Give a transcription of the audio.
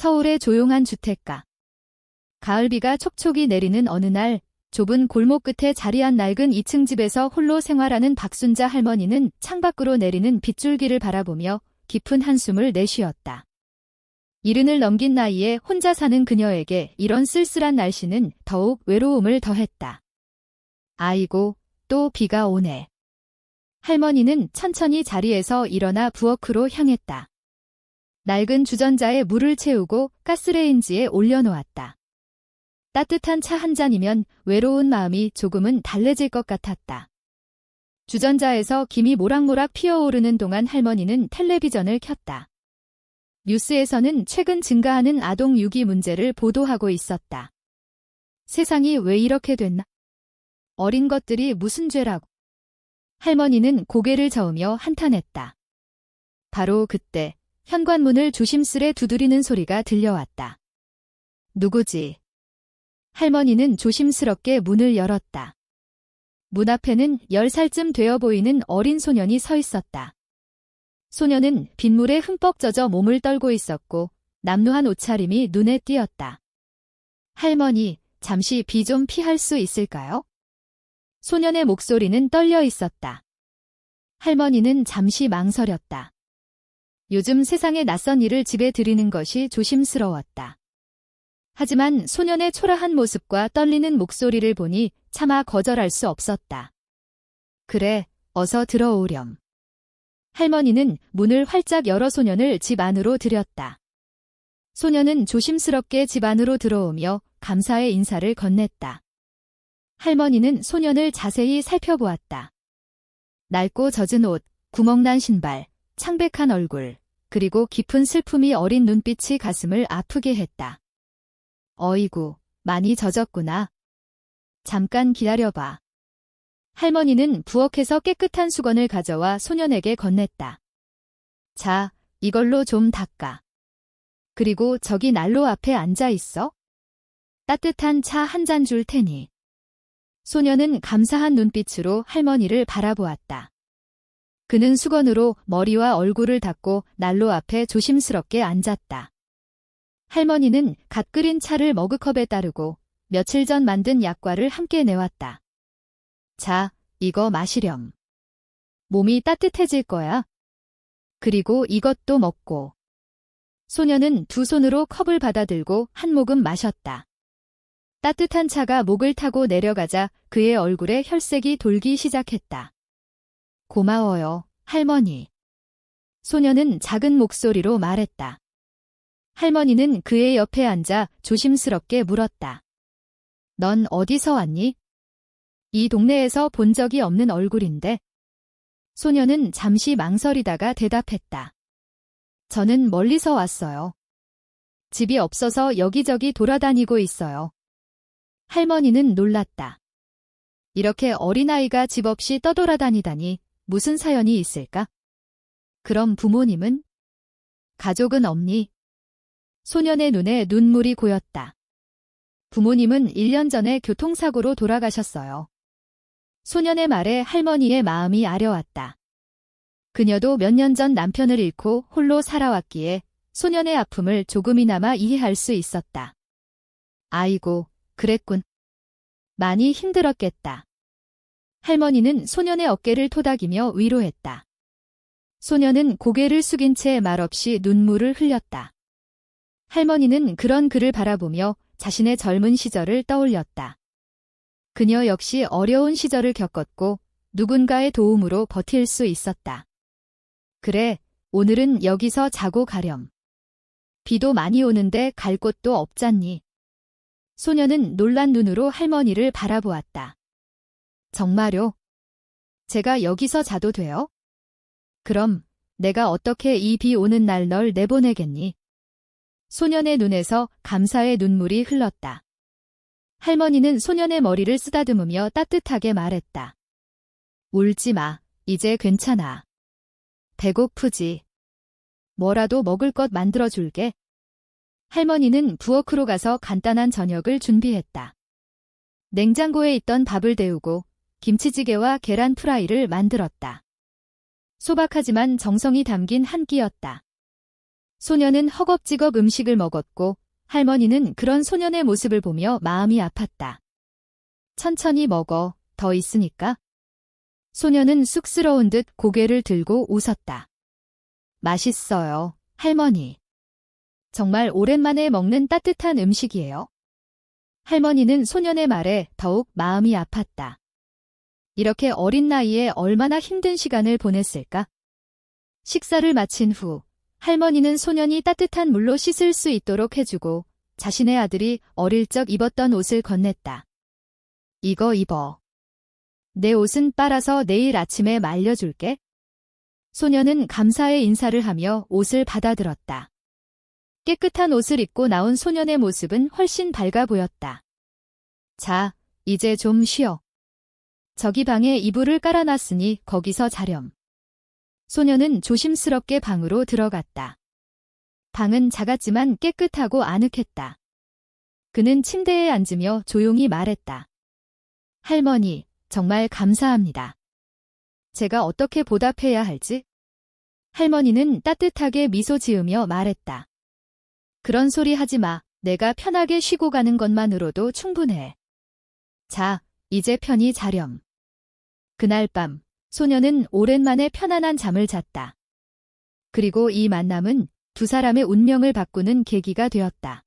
서울의 조용한 주택가. 가을비가 촉촉이 내리는 어느 날 좁은 골목 끝에 자리한 낡은 2층 집에서 홀로 생활하는 박순자 할머니는 창밖으로 내리는 빗줄기를 바라보며 깊은 한숨을 내쉬었다. 이른을 넘긴 나이에 혼자 사는 그녀에게 이런 쓸쓸한 날씨는 더욱 외로움을 더했다. 아이고, 또 비가 오네. 할머니는 천천히 자리에서 일어나 부엌으로 향했다. 낡은 주전자에 물을 채우고 가스레인지에 올려놓았다. 따뜻한 차 한 잔이면 외로운 마음이 조금은 달래질 것 같았다. 주전자에서 김이 모락모락 피어오르는 동안 할머니는 텔레비전을 켰다. 뉴스에서는 최근 증가하는 아동 유기 문제를 보도하고 있었다. 세상이 왜 이렇게 됐나? 어린 것들이 무슨 죄라고? 할머니는 고개를 저으며 한탄했다. 바로 그때 현관문을 조심스레 두드리는 소리가 들려왔다. 누구지? 할머니는 조심스럽게 문을 열었다. 문 앞에는 10살쯤 되어 보이는 어린 소년이 서 있었다. 소년은 빗물에 흠뻑 젖어 몸을 떨고 있었고 남루한 옷차림이 눈에 띄었다. 할머니, 잠시 비 좀 피할 수 있을까요? 소년의 목소리는 떨려 있었다. 할머니는 잠시 망설였다. 요즘 세상에 낯선 일을 집에 들이는 것이 조심스러웠다. 하지만 소년의 초라한 모습과 떨리는 목소리를 보니 차마 거절할 수 없었다. 그래, 어서 들어오렴. 할머니는 문을 활짝 열어 소년을 집 안으로 들였다. 소년은 조심스럽게 집 안으로 들어오며 감사의 인사를 건넸다. 할머니는 소년을 자세히 살펴보았다. 낡고 젖은 옷, 구멍난 신발, 창백한 얼굴, 그리고 깊은 슬픔이 어린 눈빛이 가슴을 아프게 했다. 어이구, 많이 젖었구나. 잠깐 기다려봐. 할머니는 부엌에서 깨끗한 수건을 가져와 소년에게 건넸다. 자, 이걸로 좀 닦아. 그리고 저기 난로 앞에 앉아 있어. 따뜻한 차 한 잔 줄 테니. 소년은 감사한 눈빛으로 할머니를 바라보았다. 그는 수건으로 머리와 얼굴을 닦고 난로 앞에 조심스럽게 앉았다. 할머니는 갓 끓인 차를 머그컵에 따르고 며칠 전 만든 약과를 함께 내왔다. 자, 이거 마시렴. 몸이 따뜻해질 거야. 그리고 이것도 먹고. 소녀는 두 손으로 컵을 받아들고 한 모금 마셨다. 따뜻한 차가 목을 타고 내려가자 그의 얼굴에 혈색이 돌기 시작했다. 고마워요, 할머니. 소녀는 작은 목소리로 말했다. 할머니는 그의 옆에 앉아 조심스럽게 물었다. 넌 어디서 왔니? 이 동네에서 본 적이 없는 얼굴인데. 소녀는 잠시 망설이다가 대답했다. 저는 멀리서 왔어요. 집이 없어서 여기저기 돌아다니고 있어요. 할머니는 놀랐다. 이렇게 어린아이가 집 없이 떠돌아다니다니 무슨 사연이 있을까? 그럼 부모님은? 가족은 없니? 소년의 눈에 눈물이 고였다. 부모님은 1년 전에 교통사고로 돌아가셨어요. 소년의 말에 할머니의 마음이 아려왔다. 그녀도 몇 년 전 남편을 잃고 홀로 살아왔기에 소년의 아픔을 조금이나마 이해할 수 있었다. 아이고, 그랬군. 많이 힘들었겠다. 할머니는 소년의 어깨를 토닥이며 위로했다. 소년은 고개를 숙인 채 말없이 눈물을 흘렸다. 할머니는 그런 그를 바라보며 자신의 젊은 시절을 떠올렸다. 그녀 역시 어려운 시절을 겪었고 누군가의 도움으로 버틸 수 있었다. 그래, 오늘은 여기서 자고 가렴. 비도 많이 오는데 갈 곳도 없잖니. 소녀는 놀란 눈으로 할머니를 바라보았다. 정말요? 제가 여기서 자도 돼요? 그럼 내가 어떻게 이 비 오는 날 널 내보내겠니? 소년의 눈에서 감사의 눈물이 흘렀다. 할머니는 소년의 머리를 쓰다듬으며 따뜻하게 말했다. 울지 마. 이제 괜찮아. 배고프지. 뭐라도 먹을 것 만들어줄게. 할머니는 부엌으로 가서 간단한 저녁을 준비했다. 냉장고에 있던 밥을 데우고 김치찌개와 계란 프라이를 만들었다. 소박하지만 정성이 담긴 한 끼였다. 소녀는 허겁지겁 음식을 먹었고 할머니는 그런 소년의 모습을 보며 마음이 아팠다. 천천히 먹어, 더 있으니까. 소녀는 쑥스러운 듯 고개를 들고 웃었다. 맛있어요, 할머니. 정말 오랜만에 먹는 따뜻한 음식이에요. 할머니는 소년의 말에 더욱 마음이 아팠다. 이렇게 어린 나이에 얼마나 힘든 시간을 보냈을까? 식사를 마친 후 할머니는 소년이 따뜻한 물로 씻을 수 있도록 해주고 자신의 아들이 어릴 적 입었던 옷을 건넸다. 이거 입어. 내 옷은 빨아서 내일 아침에 말려줄게. 소년은 감사의 인사를 하며 옷을 받아들었다. 깨끗한 옷을 입고 나온 소년의 모습은 훨씬 밝아 보였다. 자, 이제 좀 쉬어. 저기 방에 이불을 깔아놨으니 거기서 자렴. 소년은 조심스럽게 방으로 들어갔다. 방은 작았지만 깨끗하고 아늑했다. 그는 침대에 앉으며 조용히 말했다. 할머니, 정말 감사합니다. 제가 어떻게 보답해야 할지? 할머니는 따뜻하게 미소 지으며 말했다. 그런 소리 하지 마. 내가 편하게 쉬고 가는 것만으로도 충분해. 자, 이제 편히 자렴. 그날 밤, 소녀는 오랜만에 편안한 잠을 잤다. 그리고 이 만남은 두 사람의 운명을 바꾸는 계기가 되었다.